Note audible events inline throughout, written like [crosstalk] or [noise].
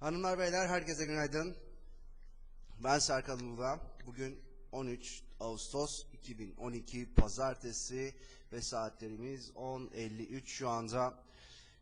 Hanımlar beyler herkese günaydın. Ben Serkan Uludağ. Bugün 13 Ağustos 2012 Pazartesi ve saatlerimiz 10.53 şu anda.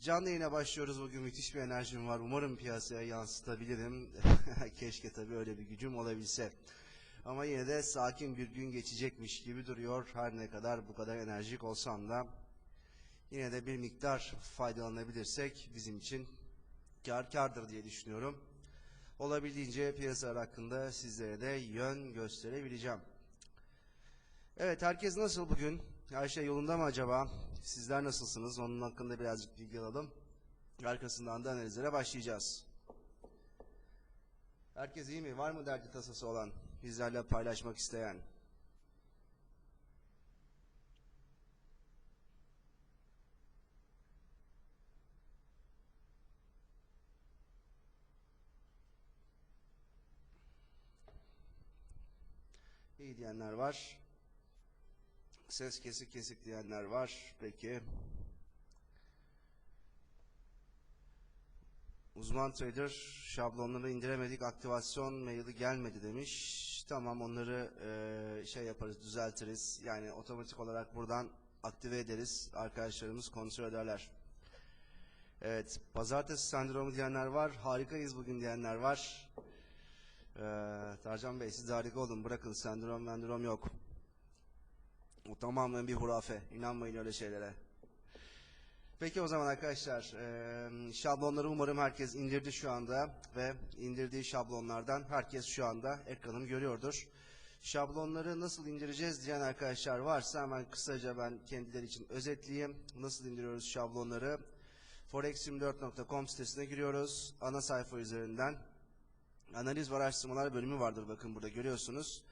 Canlı yayına başlıyoruz. Bugün müthiş bir enerjim var. Umarım piyasaya yansıtabilirim. [laughs] Keşke tabii öyle bir gücüm olabilse. Ama yine de sakin bir gün geçecekmiş gibi duruyor. Her ne kadar bu kadar enerjik olsam da yine de bir miktar faydalanabilirsek bizim için kar kardır diye düşünüyorum. Olabildiğince piyasalar hakkında sizlere de yön gösterebileceğim. Evet herkes nasıl bugün? Her şey yolunda mı acaba? Sizler nasılsınız? Onun hakkında birazcık bilgi alalım. Arkasından da analizlere başlayacağız. Herkes iyi mi? Var mı derdi tasası olan? Bizlerle paylaşmak isteyen? İyi diyenler var. Ses kesik kesik diyenler var. Peki. Uzman trader şablonları indiremedik. Aktivasyon maili gelmedi demiş. Tamam onları eee, şey yaparız düzeltiriz. Yani otomatik olarak buradan aktive ederiz. Arkadaşlarımız kontrol ederler. Evet. Pazartesi sendromu diyenler var. Harikayız bugün diyenler var. Ee, Tarcan Bey siz harika olun. Bırakın sendrom mendrom yok. O tamamen bir hurafe. İnanmayın öyle şeylere. Peki o zaman arkadaşlar şablonları umarım herkes indirdi şu anda ve indirdiği şablonlardan herkes şu anda ekranım görüyordur. Şablonları nasıl indireceğiz diyen arkadaşlar varsa hemen kısaca ben kendileri için özetleyeyim. Nasıl indiriyoruz şablonları? forex24.com sitesine giriyoruz. Ana sayfa üzerinden Analiz ve araştırmalar bölümü vardır bakın burada görüyorsunuz.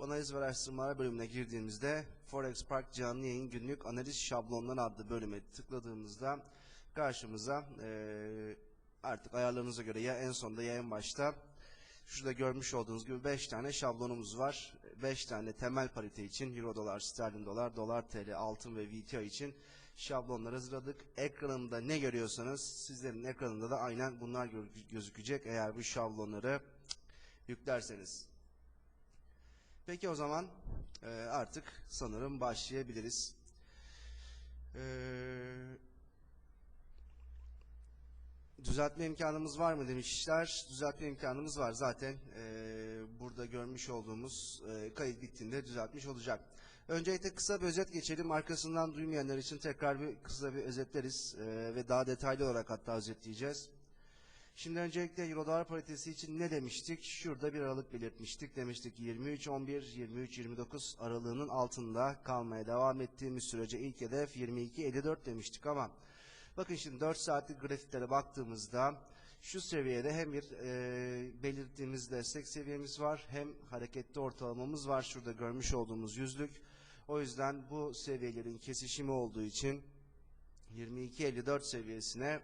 Analiz ve araştırmalar bölümüne girdiğimizde Forex Park canlı yayın günlük analiz şablonları adlı bölüme tıkladığımızda karşımıza eee, artık ayarlarınıza göre ya en sonda ya en başta şurada görmüş olduğunuz gibi 5 tane şablonumuz var. 5 tane temel parite için Euro dolar, sterlin dolar, dolar TL, altın ve VTO için şablonlar hazırladık. Ekranımda ne görüyorsanız sizlerin ekranında da aynen bunlar gö- gözükecek eğer bu şablonları yüklerseniz. Peki o zaman e, artık sanırım başlayabiliriz. Eee Düzeltme imkanımız var mı demişler. Düzeltme imkanımız var. Zaten eee, burada görmüş olduğumuz eee, kayıt bittiğinde düzeltmiş olacak. Öncelikle kısa bir özet geçelim. Arkasından duymayanlar için tekrar bir kısa bir özetleriz eee, ve daha detaylı olarak hatta özetleyeceğiz. Şimdi öncelikle Euro dolar paritesi için ne demiştik? Şurada bir aralık belirtmiştik. Demiştik 23-11, 23-29 aralığının altında kalmaya devam ettiğimiz sürece ilk hedef 22-54 demiştik ama bakın şimdi 4 saatlik grafiklere baktığımızda şu seviyede hem bir e, belirttiğimiz destek seviyemiz var hem hareketli ortalamamız var. Şurada görmüş olduğumuz yüzlük. O yüzden bu seviyelerin kesişimi olduğu için 22.54 seviyesine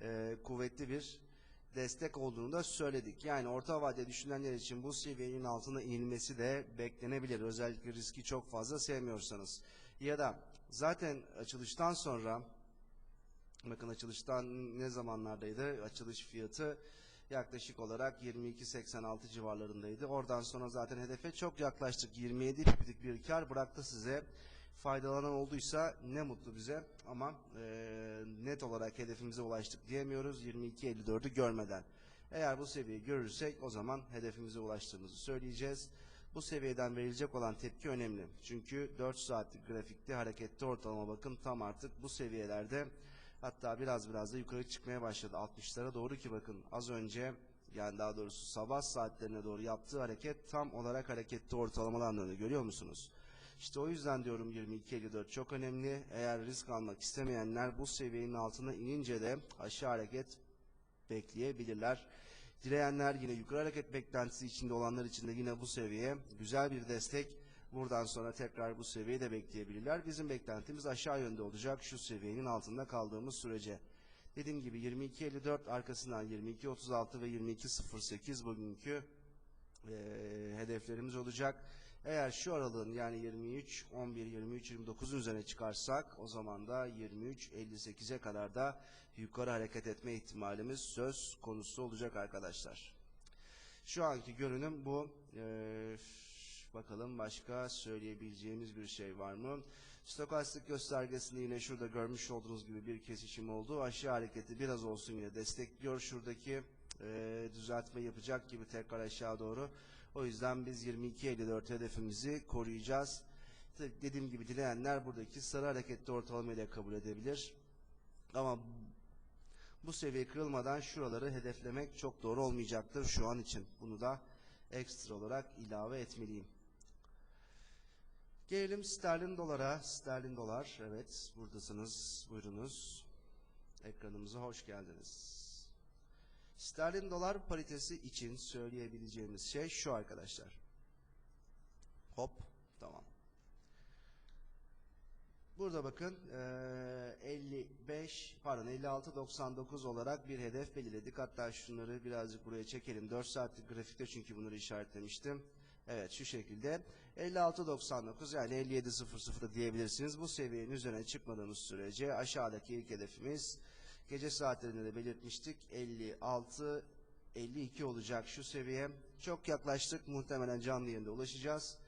e, kuvvetli bir destek olduğunu da söyledik. Yani orta vade düşünenler için bu seviyenin altına inilmesi de beklenebilir. Özellikle riski çok fazla sevmiyorsanız. Ya da zaten açılıştan sonra bakın açılıştan ne zamanlardaydı? Açılış fiyatı yaklaşık olarak 22.86 civarlarındaydı. Oradan sonra zaten hedefe çok yaklaştık. 27 piplik bir kar bıraktı size. Faydalanan olduysa ne mutlu bize ama eee, net olarak hedefimize ulaştık diyemiyoruz 22.54'ü görmeden. Eğer bu seviyeyi görürsek o zaman hedefimize ulaştığımızı söyleyeceğiz. Bu seviyeden verilecek olan tepki önemli. Çünkü 4 saatlik grafikte hareketli ortalama bakın tam artık bu seviyelerde hatta biraz biraz da yukarı çıkmaya başladı 60'lara doğru ki bakın az önce yani daha doğrusu sabah saatlerine doğru yaptığı hareket tam olarak hareketli ortalamadan döndü görüyor musunuz? İşte o yüzden diyorum 22.54 çok önemli. Eğer risk almak istemeyenler bu seviyenin altına inince de aşağı hareket bekleyebilirler. Dileyenler yine yukarı hareket beklentisi içinde olanlar için de yine bu seviye güzel bir destek. Buradan sonra tekrar bu seviyeyi de bekleyebilirler. Bizim beklentimiz aşağı yönde olacak şu seviyenin altında kaldığımız sürece. Dediğim gibi 22.54 arkasından 22.36 ve 22.08 bugünkü e, hedeflerimiz olacak. Eğer şu aralığın yani 23, 11, 23, 29'un üzerine çıkarsak o zaman da 23, 58'e kadar da yukarı hareket etme ihtimalimiz söz konusu olacak arkadaşlar. Şu anki görünüm bu. Ee, bakalım başka söyleyebileceğimiz bir şey var mı? Stokastik göstergesinde yine şurada görmüş olduğunuz gibi bir kesişim oldu. Aşağı hareketi biraz olsun yine destekliyor. Şuradaki e, düzeltme yapacak gibi tekrar aşağı doğru. O yüzden biz 22.54 hedefimizi koruyacağız. Dediğim gibi dileyenler buradaki sarı hareketli ortalama ile kabul edebilir. Ama bu seviye kırılmadan şuraları hedeflemek çok doğru olmayacaktır şu an için. Bunu da ekstra olarak ilave etmeliyim. Gelelim sterlin dolara. Sterlin dolar. Evet buradasınız. Buyurunuz. Ekranımıza hoş geldiniz. Sterlin dolar paritesi için söyleyebileceğimiz şey şu arkadaşlar. Hop. Tamam. Burada bakın eee, 55 pardon 56.99 olarak bir hedef belirledik. Hatta şunları birazcık buraya çekelim. 4 saatlik grafikte çünkü bunları işaretlemiştim. Evet şu şekilde 56.99 yani 57.00 diyebilirsiniz. Bu seviyenin üzerine çıkmadığımız sürece aşağıdaki ilk hedefimiz gece saatlerinde de belirtmiştik. 56 52 olacak şu seviye. çok yaklaştık. Muhtemelen canlı yayında ulaşacağız.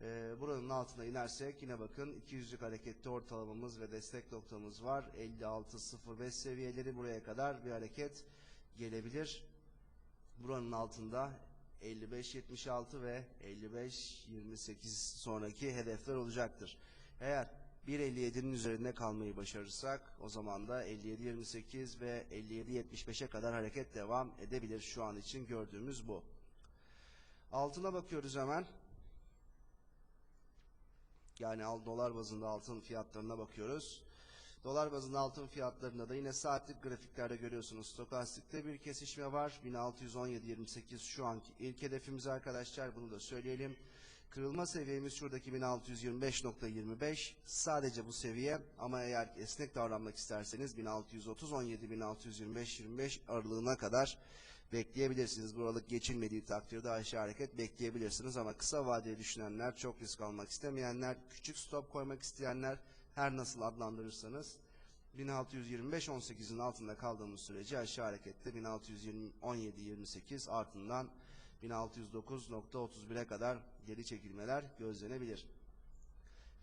Ee, buranın altına inersek yine bakın 200'lük hareketli ortalamamız ve destek noktamız var. 56.05 seviyeleri buraya kadar bir hareket gelebilir. Buranın altında 55.76 ve 55.28 sonraki hedefler olacaktır. Eğer 1.57'nin üzerinde kalmayı başarırsak o zaman da 57.28 ve 57.75'e kadar hareket devam edebilir. Şu an için gördüğümüz bu. Altına bakıyoruz hemen. Yani dolar bazında altın fiyatlarına bakıyoruz. Dolar bazında altın fiyatlarında da yine saatlik grafiklerde görüyorsunuz. Stokastikte bir kesişme var. 1617.28 şu anki ilk hedefimiz arkadaşlar. Bunu da söyleyelim. Kırılma seviyemiz şuradaki 1625.25. Sadece bu seviye ama eğer esnek davranmak isterseniz 1630 17 1625 25 aralığına kadar bekleyebilirsiniz. Bu aralık geçilmediği takdirde aşağı hareket bekleyebilirsiniz ama kısa vadeli düşünenler, çok risk almak istemeyenler, küçük stop koymak isteyenler her nasıl adlandırırsanız 1625-18'in altında kaldığımız sürece aşağı harekette 1617-28 ardından 1609.31'e kadar geri çekilmeler gözlenebilir.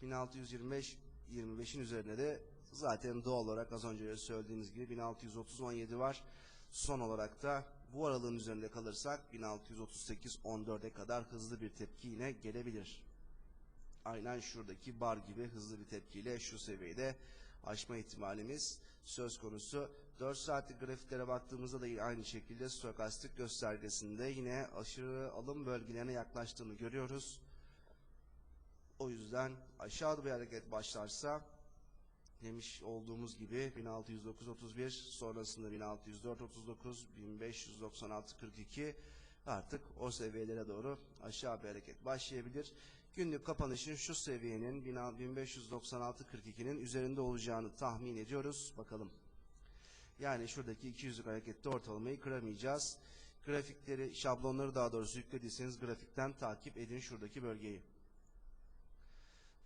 1625-25'in üzerine de zaten doğal olarak az önce söylediğimiz gibi 1630-17 var. Son olarak da bu aralığın üzerinde kalırsak 1638-14'e kadar hızlı bir tepki yine gelebilir. Aynen şuradaki bar gibi hızlı bir tepkiyle şu seviyede aşma ihtimalimiz söz konusu. 4 saatlik grafiklere baktığımızda da aynı şekilde stokastik göstergesinde yine aşırı alım bölgelerine yaklaştığını görüyoruz. O yüzden aşağıda bir hareket başlarsa demiş olduğumuz gibi 1609.31 sonrasında 1604.39 1596.42 artık o seviyelere doğru aşağı bir hareket başlayabilir. Günlük kapanışın şu seviyenin 1596.42'nin üzerinde olacağını tahmin ediyoruz. Bakalım. Yani şuradaki 200'lük harekette ortalamayı kıramayacağız. Grafikleri, şablonları daha doğrusu yüklediyseniz grafikten takip edin şuradaki bölgeyi.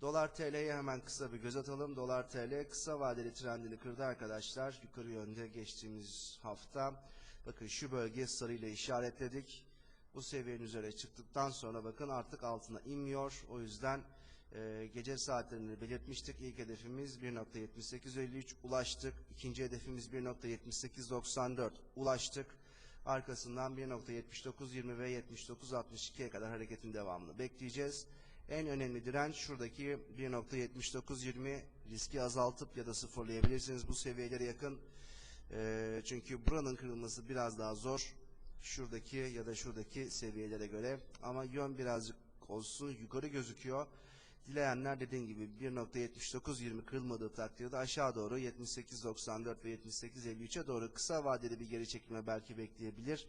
Dolar TL'ye hemen kısa bir göz atalım. Dolar TL kısa vadeli trendini kırdı arkadaşlar. Yukarı yönde geçtiğimiz hafta. Bakın şu bölge sarıyla işaretledik. Bu seviyenin üzerine çıktıktan sonra bakın artık altına inmiyor. O yüzden e, gece saatlerini belirtmiştik. İlk hedefimiz 1.7853 ulaştık. İkinci hedefimiz 1.7894 ulaştık. Arkasından 1.7920 ve 79.62'ye kadar hareketin devamını bekleyeceğiz. En önemli direnç şuradaki 1.7920 riski azaltıp ya da sıfırlayabilirsiniz bu seviyelere yakın. Ee, çünkü buranın kırılması biraz daha zor. Şuradaki ya da şuradaki seviyelere göre. Ama yön birazcık olsun yukarı gözüküyor. Dileyenler dediğim gibi 1.7920 kırılmadığı takdirde aşağı doğru 78.94 ve 78.53'e doğru kısa vadeli bir geri çekilme belki bekleyebilir.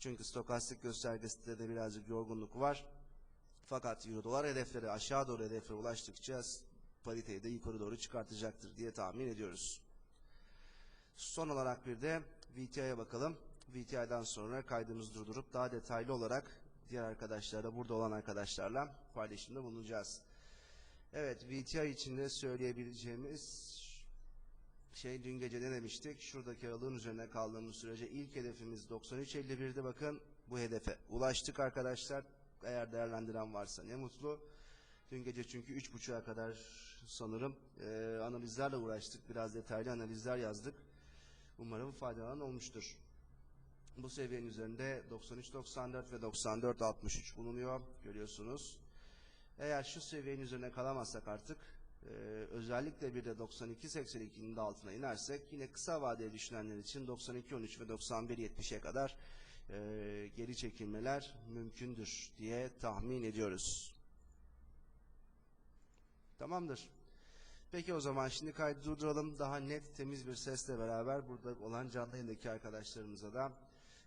Çünkü stokastik göstergesinde de birazcık yorgunluk var. Fakat euro dolar hedefleri aşağı doğru hedeflere ulaştıkça pariteyi de yukarı doğru çıkartacaktır diye tahmin ediyoruz. Son olarak bir de VTI'ye bakalım. VTI'den sonra kaydımızı durdurup daha detaylı olarak diğer arkadaşlarla burada olan arkadaşlarla paylaşımda bulunacağız. Evet VTI içinde söyleyebileceğimiz şey dün gece ne demiştik? Şuradaki aralığın üzerine kaldığımız sürece ilk hedefimiz 93.51'di. Bakın bu hedefe ulaştık arkadaşlar. Eğer değerlendiren varsa ne mutlu. Dün gece çünkü 3.30'a kadar sanırım e, analizlerle uğraştık. Biraz detaylı analizler yazdık. Umarım faydalanan olmuştur. Bu seviyenin üzerinde 93.94 ve 94.63 bulunuyor. Görüyorsunuz. Eğer şu seviyenin üzerine kalamazsak artık e, özellikle bir de 92.82'nin de altına inersek yine kısa vadeli düşünenler için 92.13 ve 91.70'e kadar e, geri çekilmeler mümkündür diye tahmin ediyoruz. Tamamdır. Peki o zaman şimdi kaydı durduralım. Daha net, temiz bir sesle beraber burada olan canlı yayındaki arkadaşlarımıza da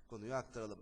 konuyu aktaralım.